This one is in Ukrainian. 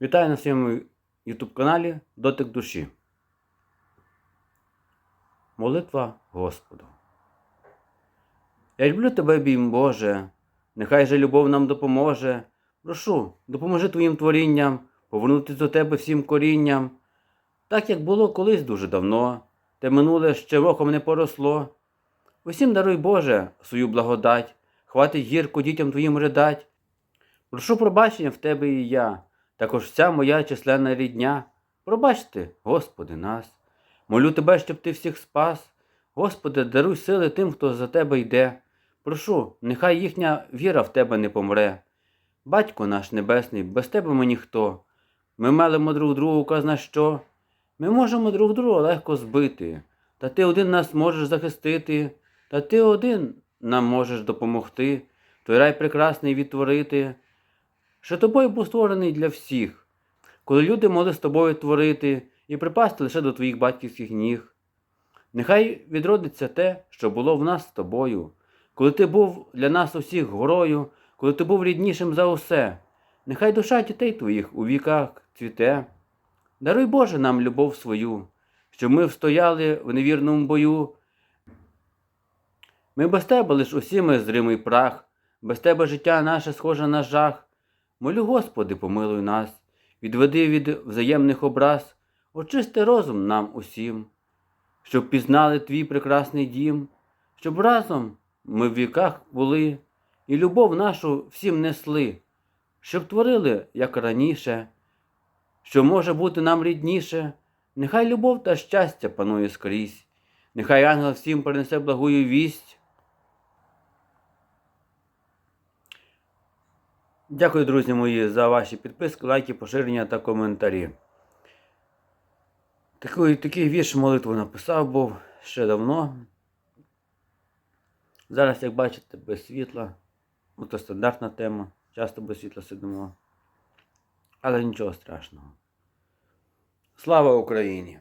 Вітаю на своєму YouTube каналі Дотик душі. Молитва Господу. Я люблю тебе, бій Боже, нехай же любов нам допоможе. Прошу, допоможи твоїм творінням, повернутися до тебе всім корінням. Так як було колись дуже давно, те минуле ще роком не поросло. Усім даруй Боже свою благодать, хватить гірко дітям твоїм ридать. Прошу пробачення в тебе і я, також вся моя численна рідня. Пробачте, Господи, нас. Молю тебе, щоб ти всіх спас. Господи, даруй сили тим, хто за тебе йде. Прошу, нехай їхня віра в тебе не помре. Батько наш Небесний, без тебе ми ніхто. Ми мелимо друг другу казна що. Ми можемо друг друга легко збити, та ти один нас можеш захистити, та ти один нам можеш допомогти, той рай прекрасний відтворити, що тобою був створений для всіх, коли люди могли з тобою творити і припасти лише до твоїх батьківських ніг. Нехай відродиться те, що було в нас з тобою, коли ти був для нас усіх горою, коли ти був ріднішим за усе. Нехай душа дітей твоїх у віках цвіте. Даруй Боже нам любов свою, щоб ми встояли в невірному бою. Ми без тебе лиш усі ми зримий прах, без тебе життя наше схоже на жах. Молю, Господи, помилуй нас, відведи від взаємних образ, очисти розум нам усім, щоб пізнали твій прекрасний дім, щоб разом ми в віках були і любов нашу всім несли, щоб творили, як раніше, що може бути нам рідніше, нехай любов та щастя панує скрізь, нехай ангел всім принесе благую вість. Дякую, друзі мої, за ваші підписки, лайки, поширення та коментарі. Такий, такий вірш молитву написав був ще давно. Зараз, як бачите, без світла. Ну, то стандартна тема. Часто без світла сидимо. Але нічого страшного. Слава Україні!